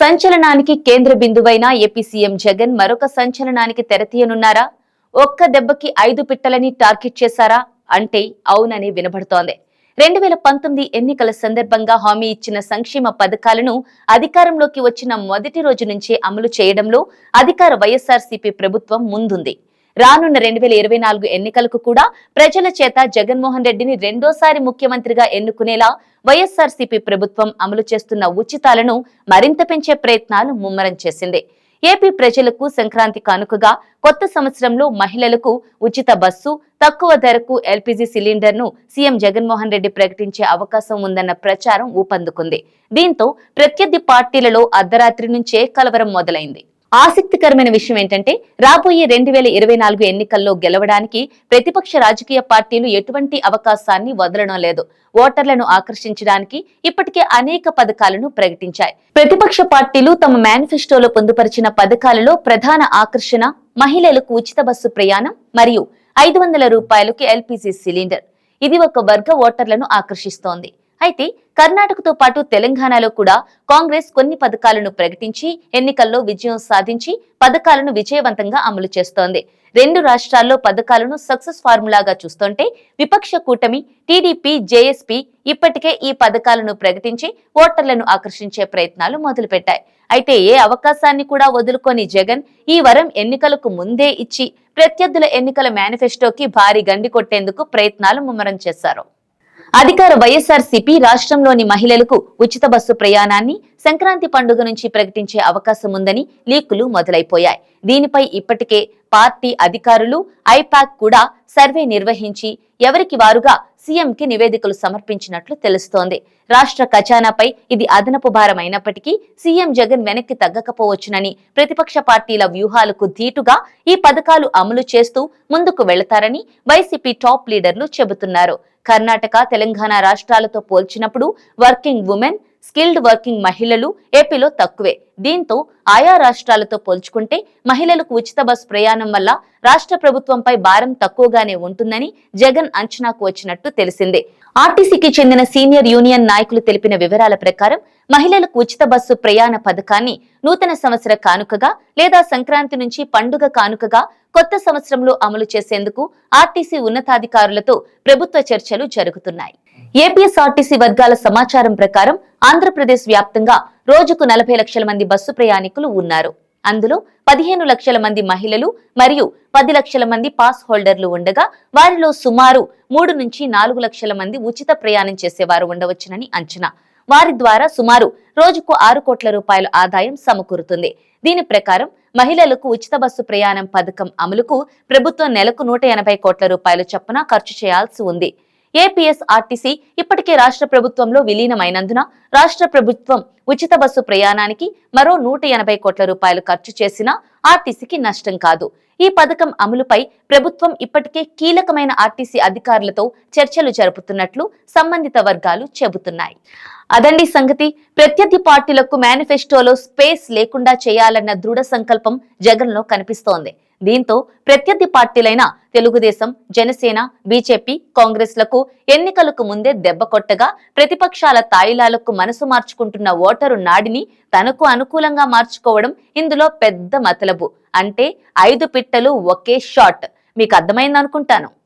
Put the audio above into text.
సంచలనానికి కేంద్ర బిందువైన AP CM Jagan మరొక సంచలనానికి తెరతీయనున్నారా? ఒక్క దెబ్బకి ఐదు పిట్టలని టార్గెట్ చేశారా? అంటే అవునని వినబడుతోంది. రెండు వేల పంతొమ్మిది ఎన్నికల సందర్భంగా హామీ ఇచ్చిన సంక్షేమ పథకాలను అధికారంలోకి వచ్చిన మొదటి రోజు నుంచే అమలు చేయడంలో అధికార వైఎస్ఆర్సీపీ ప్రభుత్వం ముందుంది. రానున్న రెండు వేల ఇరవై నాలుగు ఎన్నికలకు కూడా ప్రజల చేత జగన్మోహన్ రెడ్డిని రెండోసారి ముఖ్యమంత్రిగా ఎన్నుకునేలా వైఎస్ఆర్సీపీ ప్రభుత్వం అమలు చేస్తున్న ఉచితాలను మరింత పెంచే ప్రయత్నాలు ముమ్మరం చేసింది. ఏపీ ప్రజలకు సంక్రాంతి కానుకగా కొత్త సంవత్సరంలో మహిళలకు ఉచిత బస్సు తక్కువ ధరకు ఎల్పీజీ సిలిండర్ను సీఎం జగన్మోహన్ రెడ్డి ప్రకటించే అవకాశం ఉందన్న ప్రచారం ఊపందుకుంది. దీంతో ప్రత్యర్థి పార్టీలలో అర్ధరాత్రి నుంచే కలవరం మొదలైంది. ఆసక్తికరమైన విషయం ఏంటంటే రాబోయే రెండు వేల ఇరవై నాలుగు ఎన్నికల్లో గెలవడానికి ప్రతిపక్ష రాజకీయ పార్టీలు ఎటువంటి అవకాశాన్ని వదలడం లేదు. ఓటర్లను ఆకర్షించడానికి ఇప్పటికే అనేక పథకాలను ప్రకటించాయి. ప్రతిపక్ష పార్టీలు తమ మేనిఫెస్టోలో పొందుపరిచిన పథకాలలో ప్రధాన ఆకర్షణ మహిళలకు ఉచిత బస్సు ప్రయాణం మరియు ఐదు వందల రూపాయలకి ఎల్పిజి సిలిండర్. ఇది ఒక వర్గ ఓటర్లను ఆకర్షిస్తోంది. అయితే కర్ణాటకతో పాటు తెలంగాణలో కూడా కాంగ్రెస్ కొన్ని పథకాలను ప్రకటించి ఎన్నికల్లో విజయం సాధించి పథకాలను విజయవంతంగా అమలు చేస్తోంది. రెండు రాష్ట్రాల్లో పథకాలను సక్సెస్ ఫార్ములాగా చూస్తుంటే విపక్ష కూటమి టీడీపీ జేఎస్పీ ఇప్పటికే ఈ పథకాలను ప్రకటించి ఓటర్లను ఆకర్షించే ప్రయత్నాలు మొదలుపెట్టాయి. అయితే ఏ అవకాశాన్ని కూడా వదులుకొని జగన్ ఈ వరం ఎన్నికలకు ముందే ఇచ్చి ప్రత్యర్థుల ఎన్నికల మేనిఫెస్టోకి భారీ గండి కొట్టేందుకు ప్రయత్నాలు ముమ్మరం చేశారు. అధికార వైఎస్ఆర్సీపీ రాష్ట్రంలోని మహిళలకు ఉచిత బస్సు ప్రయాణాన్ని సంక్రాంతి పండుగ నుంచి ప్రకటించే అవకాశం ఉందని లీకులు మొదలైపోయాయి. దీనిపై ఇప్పటికే పార్టీ అధికారులు ఐపాక్ కూడా సర్వే నిర్వహించి ఎవరికి వారుగా సీఎంకి నివేదికలు సమర్పించినట్లు తెలుస్తోంది. రాష్ట్ర ఖజానాపై ఇది అదనపు భారం అయినప్పటికీ సీఎం జగన్ వెనక్కి తగ్గకపోవచ్చునని ప్రతిపక్ష పార్టీల వ్యూహాలకు ధీటుగా ఈ పథకాలు అమలు చేస్తూ ముందుకు వెళతారని వైసీపీ టాప్ లీడర్లు చెబుతున్నారు. కర్ణాటక తెలంగాణ రాష్ట్రాలతో పోల్చినప్పుడు వర్కింగ్ ఉమెన్ స్కిల్డ్ వర్కింగ్ మహిళలు ఏపీలో తక్కువే. దీంతో ఆయా రాష్ట్రాలతో పోల్చుకుంటే మహిళలకు ఉచిత బస్ ప్రయాణం వల్ల రాష్ట్ర ప్రభుత్వంపై భారం తక్కువగానే ఉంటుందని జగన్ అంచనాకు వచ్చినట్టు తెలిసిందే. ఆర్టీసీకి చెందిన సీనియర్ యూనియన్ నాయకులు తెలిపిన వివరాల ప్రకారం మహిళలకు ఉచిత బస్సు ప్రయాణ పథకాన్ని నూతన సంవత్సర కానుకగా లేదా సంక్రాంతి నుంచి పండుగ కానుకగా కొత్త సంవత్సరంలో అమలు చేసేందుకు ఆర్టీసీ ఉన్నతాధికారులతో ప్రభుత్వ చర్చలు జరుగుతున్నాయి. ఏపీఎస్ఆర్టీసీ వర్గాల సమాచారం ప్రకారం ఆంధ్రప్రదేశ్ వ్యాప్తంగా రోజుకు నలభై లక్షల మంది బస్సు ప్రయాణికులు ఉన్నారు. అందులో పదిహేను లక్షల మంది మహిళలు మరియు పది లక్షల మంది పాస్ హోల్డర్లు ఉండగా వారిలో సుమారు మూడు నుంచి నాలుగు లక్షల మంది ఉచిత ప్రయాణం చేసేవారు ఉండవచ్చునని అంచనా. వారి ద్వారా సుమారు రోజుకు ఆరు కోట్ల రూపాయల ఆదాయం సమకూరుతుంది. దీని ప్రకారం మహిళలకు ఉచిత బస్సు ప్రయాణం పథకం అమలుకు ప్రభుత్వం నెలకు నూట ఎనభై కోట్ల రూపాయల చొప్పున ఖర్చు చేయాల్సి ఉంది. ఏపీఎస్ఆర్టీసీ ఇప్పటికే రాష్ట్ర ప్రభుత్వంలో విలీనమైనందున రాష్ట్ర ప్రభుత్వం ఉచిత బస్సు ప్రయాణానికి మరో నూట ఎనభై కోట్ల రూపాయలు ఖర్చు చేసినా ఆర్టీసీకి నష్టం కాదు. ఈ పథకం అమలుపై ప్రభుత్వం ఇప్పటికే కీలకమైన ఆర్టీసీ అధికారులతో చర్చలు జరుపుతున్నట్లు సంబంధిత వర్గాలు చెబుతున్నాయి. అదండి సంగతి. ప్రత్యర్థి పార్టీలకు మేనిఫెస్టోలో స్పేస్ లేకుండా చేయాలన్న దృఢ సంకల్పం జగన్లో కనిపిస్తోంది. దీంతో ప్రత్యర్థి పార్టీలైన తెలుగుదేశం జనసేన బీజేపీ కాంగ్రెస్లకు ఎన్నికలకు ముందే దెబ్బ కొట్టగా ప్రతిపక్షాల తాయిలాలకు మనసు మార్చుకుంటున్న ఓటరు నాడిని తనకు అనుకూలంగా మార్చుకోవడం ఇందులో పెద్ద మతలబు. అంటే ఐదు పిట్టలు ఒకే షాట్. మీకు అర్థమైందనుకుంటాను.